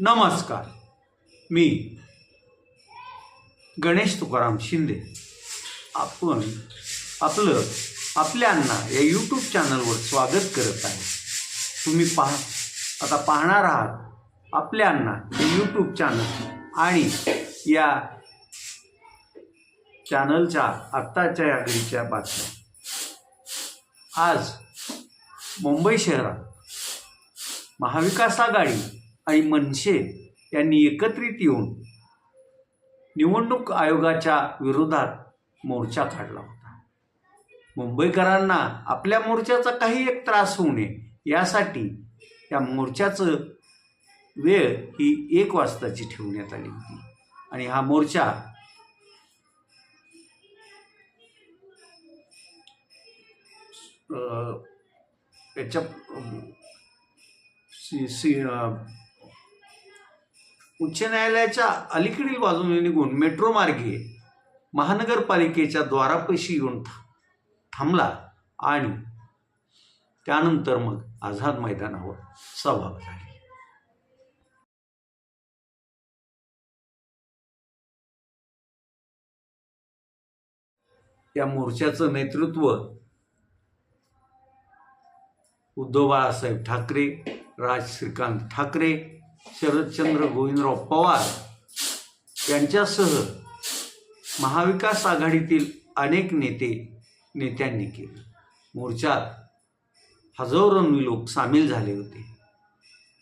नमस्कार. मी गणेश तुकाराम शिंदे. आपण आपलं आपल्यांना या यूट्यूब चॅनलवर स्वागत करत आहे. तुम्ही पहा आता पाहणार आहात आपल्यांना हे यूट्यूब चॅनल आणि या चॅनलच्या आत्ताच्या या घडीच्या बातम्या. आज मुंबई शहरात महाविकास आघाडी आणि मनसे यांनी एकत्रित येऊन निवडणूक आयोगाच्या विरोधात मोर्चा काढला होता. मुंबईकरांना आपल्या मोर्चाचा काही एक त्रास होऊ नये यासाठी या मोर्चाचं वेळ ही एक वाजताची ठेवण्यात आली होती. आणि हा मोर्चा याच्या उच्च न्यायालयाच्या अलीकडील बाजूने निघून मेट्रो मार्गे महानगरपालिकेच्या द्वारापैशी येऊन थांबला आणि त्यानंतर मग आझाद मैदानावर सभा झाली. या मोर्चाचं नेतृत्व उद्धव बाळासाहेब ठाकरे राज श्रीकांत ठाकरे शरदचंद्र गोविंदराव पवार यांच्यासह महाविकास आघाडीतील अनेक नेते नेत्यांनी केले. मोर्चात हजारोंनी लोक सामील झाले होते.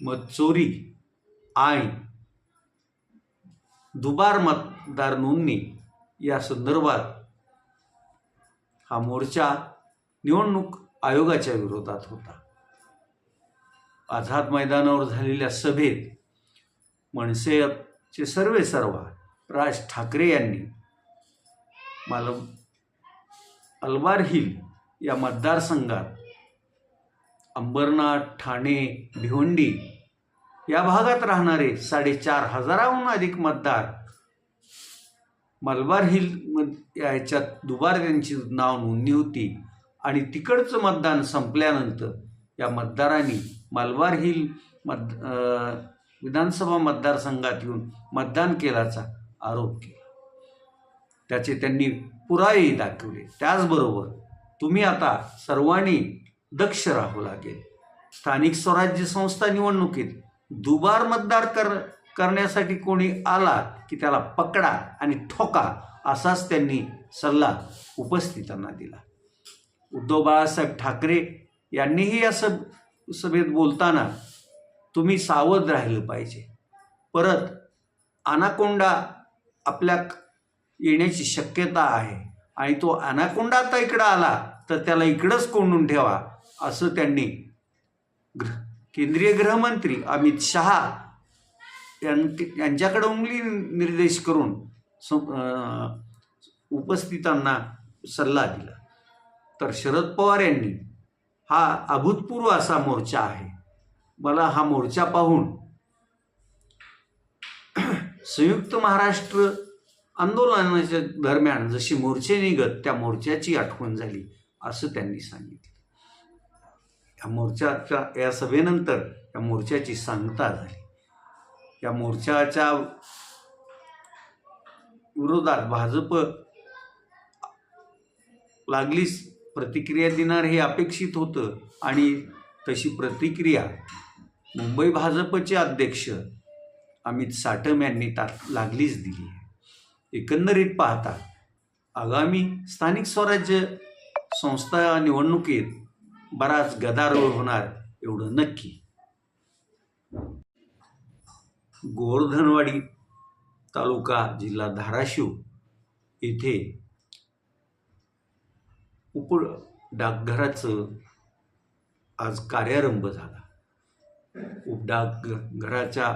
मत चोरी आणि दुबार मतदार नोंदणी या संदर्भात हा मोर्चा निवडणूक आयोगाच्या विरोधात होता. आझाद मैदानावर झालेल्या सभेत मनसेचे सर्वे सर्वा राज ठाकरे यांनी माल अलवार हिल या मतदारसंघात अंबरनाथ ठाणे भिवंडी या भागात राहणारे साडेचार हजाराहून अधिक मतदार मलबार हिल याच्यात या दुबार त्यांची नाव नोंदणी होती. आणि तिकडचं मतदान संपल्यानंतर या मतदारांनी मलबार हिल मत विधानसभा मतदारसंघात येऊन मतदान केल्याचा आरोप केला. त्याचे त्यांनी पुरावेही दाखवले. त्याचबरोबर तुम्ही आता सर्वांनी दक्ष राहू लागेल. स्थानिक स्वराज्य संस्था निवडणुकीत दुबार मतदार कर करण्यासाठी कोणी आला की त्याला पकडा आणि ठोका असाच त्यांनी सल्ला उपस्थितांना दिला. उद्धव बाळासाहेब ठाकरे यांनीही या सब सभेत बोलताना तुम्ही सावध राहिलं पाहिजे. परत अनाकोंडा आपल्या येण्याची शक्यता आहे आणि तो अनाकोंडा आता इकडं आला तर त्याला इकडंच कोंडून ठेवा असं त्यांनी गृह केंद्रीय गृहमंत्री अमित शहा यां- यांच्याकडे उंगली निर्देश करून सं- उपस्थितांना सल्ला दिला. तर शरद पवार यांनी हा अभूतपूर्व असा मोर्चा आहे. मला हा मोर्चा पाहून संयुक्त महाराष्ट्र आंदोलनाच्या दरम्यान जशी मोर्चे निघत त्या मोर्चाची आठवण झाली असं त्यांनी सांगितलं. या मोर्चाच्या या सभेनंतर या मोर्चाची सांगता झाली. या मोर्चाच्या विरोधात भाजप लागलीच प्रतिक्रिया देणार हे अपेक्षित होतं. आणि तशी प्रतिक्रिया मुंबई भाजपचे अध्यक्ष अमित साटम यांनी ता लागलीच दिली. आहे एकंदरीत पाहता आगामी स्थानिक स्वराज्य संस्था निवडणुकीत बराच गदारोळ होणार एवढं नक्की. गोवर्धनवाडी तालुका जिल्हा धाराशिव येथे उप डाकघराचं आज कार्यारंभ झाला. उपडाक घराच्या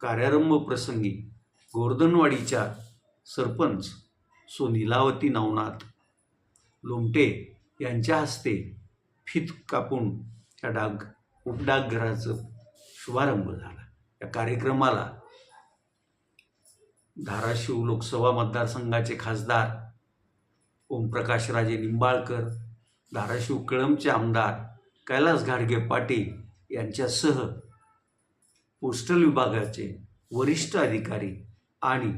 कार्यारंभ प्रसंगी गोवर्धनवाडीच्या सरपंच सो नीलावती नवनाथ लोमटे यांच्या हस्ते फित कापून त्या डाक उपडाकघराचं शुभारंभ झाला. या कार्यक्रमाला धाराशिव लोकसभा मतदारसंघाचे खासदार ओमप्रकाश राजे निंबाळकर धाराशिव कळमचे आमदार कैलास घाडगे पाटील यांच्यासह पोस्टल विभागाचे वरिष्ठ अधिकारी आणि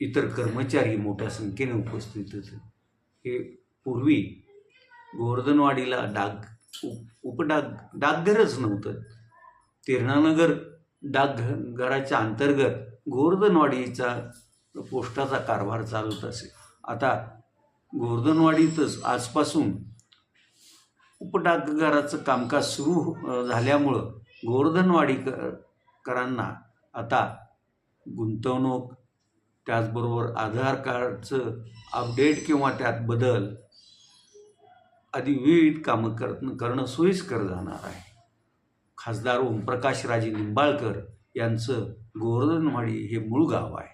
इतर कर्मचारी मोठ्या संख्येने उपस्थित होते. हे पूर्वी गोवर्धनवाडीला डाक उप उपडाक डाकघरच नव्हतं. तिरणानगर डाकघराच्या अंतर्गत गोवर्धनवाडीचा पोस्टाचा कारभार चालत असे. आता गोवर्धनवाडीतच आजपासून उपडाकघराचं कामकाज सुरू झाल्यामुळं गोवर्धनवाडीकरांना आता गुंतवणूक त्याचबरोबर आधार कार्डचं अपडेट किंवा त्यात बदल आदी विविध कामं कर करणं सोयीस्कर जाणार आहे. खासदार ओमप्रकाश राजे निंबाळकर यांचं गोवर्धनवाडी हे मूळ गाव आहे.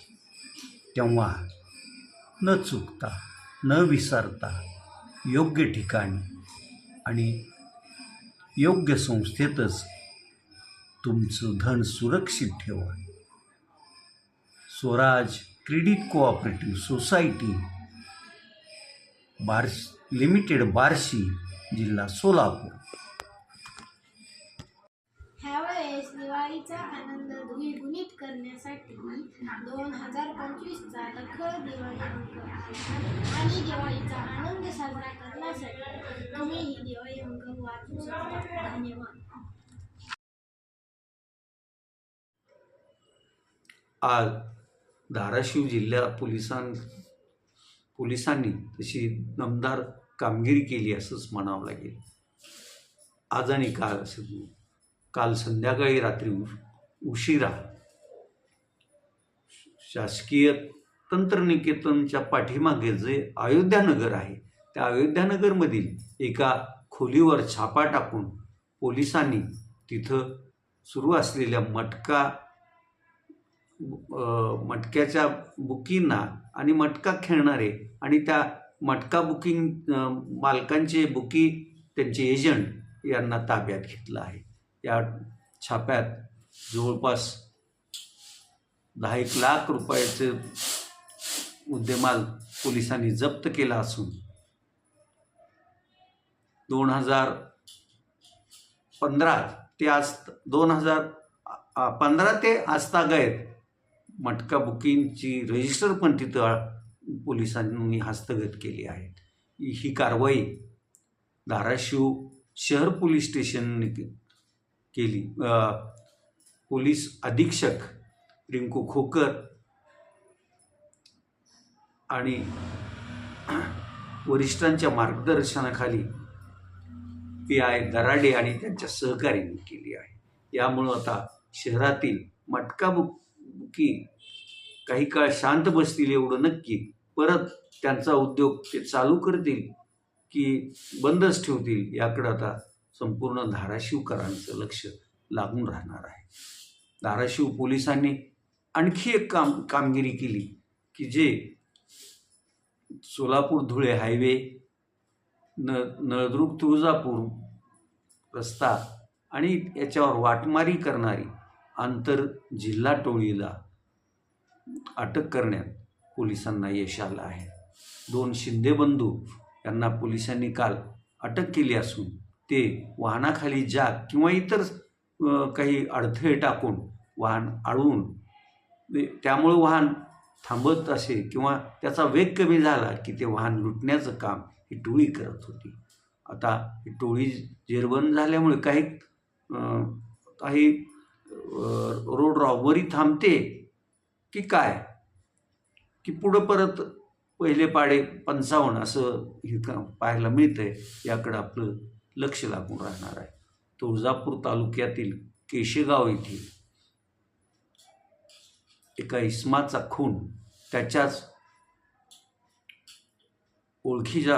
तेव्हा न चुकता न विसरता योग्य ठिकाणी आणि योग्य संस्थेतच तुमचं धन सुरक्षित ठेवा. स्वराज क्रेडिट कोऑपरेटिव्ह सोसायटी बार्श लिमिटेड बार्शी जिल्हा सोलापूर. ह्यावेळेस दिवाळीचा आनंद नीट करण्यासाठी दोन हजार पंचवीसचा दखल दिवाळी अंक आणि दिवाळीचा आनंद साजरा करण्यासाठी तुम्ही ही दिवाळी अंक वाचू शकता. धन्यवाद. आज धाराशिव जिल्हा पोलिसां पोलिसांनी तशी दमदार कामगिरी केली असंच म्हणावं लागेल. आज आणि काल असं काल संध्याकाळी रात्री उशिरा शासकीय तंत्रनिकेतनच्या पाठीमागे जे अयोध्यानगर आहे त्या अयोध्यानगरमधील एका खोलीवर छापा टाकून पोलिसांनी तिथं सुरू असलेल्या मटका मटक्याच्या बुकींना आणि मटका खेळणारे आणि त्या मटका बुकिंग मालकांचे बुकी त्यांचे एजंट यांना ताब्यात घेतलं आहे. या छाप्यात जवळपास दहा एक लाख रुपयाचे मुद्देमाल पोलिसांनी जप्त केला असून दोन हजार पंधरा ते आज दोन हजार पंधरा ते आजतागायत मटका बुकिंगची रजिस्टर पण तिथं पोलिसांनी हस्तगत केली आहे. ही कारवाई धाराशिव शहर पोलीस स्टेशनने केली. पोलीस अधीक्षक रिंकू खोकर आणि वरिष्ठांच्या मार्गदर्शनाखाली पी आय दराडे आणि त्यांच्या सहकार्याने केली आहे. यामुळं आता शहरातील मटका बुकी काही काळ शांत बसतील एवढं नक्की. परत त्यांचा उद्योग ते चालू करतील की बंदच ठेवतील याकडं आता संपूर्ण धाराशिवकरांचं लक्ष लागून राहणार आहे. धाराशिव पोलिसांनी आणखी एक काम कामगिरी केली की जे सोलापूर धुळे हायवे न नळदुर्ग तुळजापूर रस्ता आणि याच्यावर वाटमारी करणारी आंतर जिल्हा टोळीला अटक करण्यात पोलिसांना यश आलं आहे. दोन शिंदे बंधू यांना पोलिसांनी काल अटक केली असून ते वाहनाखाली जाग किंवा इतर काही अडथळे टाकून वाहन आळून त्यामुळं वाहन थांबत असे किंवा त्याचा वेग कमी झाला की ते वाहन लुटण्याचं काम ही टोळी करत होती. आता ही टोळी जेरबंद झाल्यामुळे काही काही रोड रॉबरी थांबते की काय? की पुढं परत पहिले पाडे पंचावन्न असं हे पाहायला मिळतंय याकडं आपलं लक्ष लागून राहणार आहे. तुळजापूर तालुक्यातील केशेगाव येथील एका इस्माचा खून त्याच्याच ओळखीच्या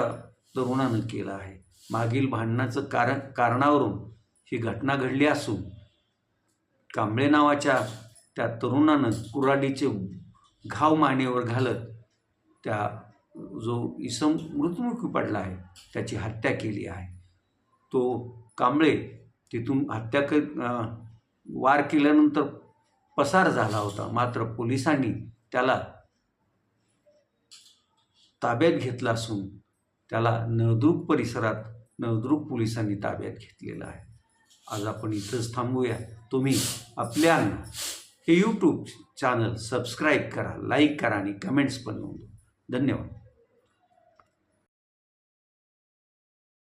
तरुणानं केला आहे. मागील भांडणाचं कारण कारणावरून ही घटना घडली असून कांबळे नावाच्या त्या तरुणानं कुऱ्हाडीचे घाव मानेवर घालत त्या जो इसम मृत्युमुखी पडला आहे त्याची हत्या केली आहे. तो कांबळे तिथून हत्या क वार केल्यानंतर पसार झाला होता. मात्र पोलिसांनी त्याला ताब्यात घेतला असून त्याला नळदुर्ग परिसरात नळदुर्ग पोलिसांनी ताब्यात घेतलेला आहे. आज आपण इथंच थांबूया. तुम्ही आपल्या हे यूट्यूब चॅनल सबस्क्राईब करा लाईक करा आणि कमेंट्स पण नोंदवा. धन्यवाद.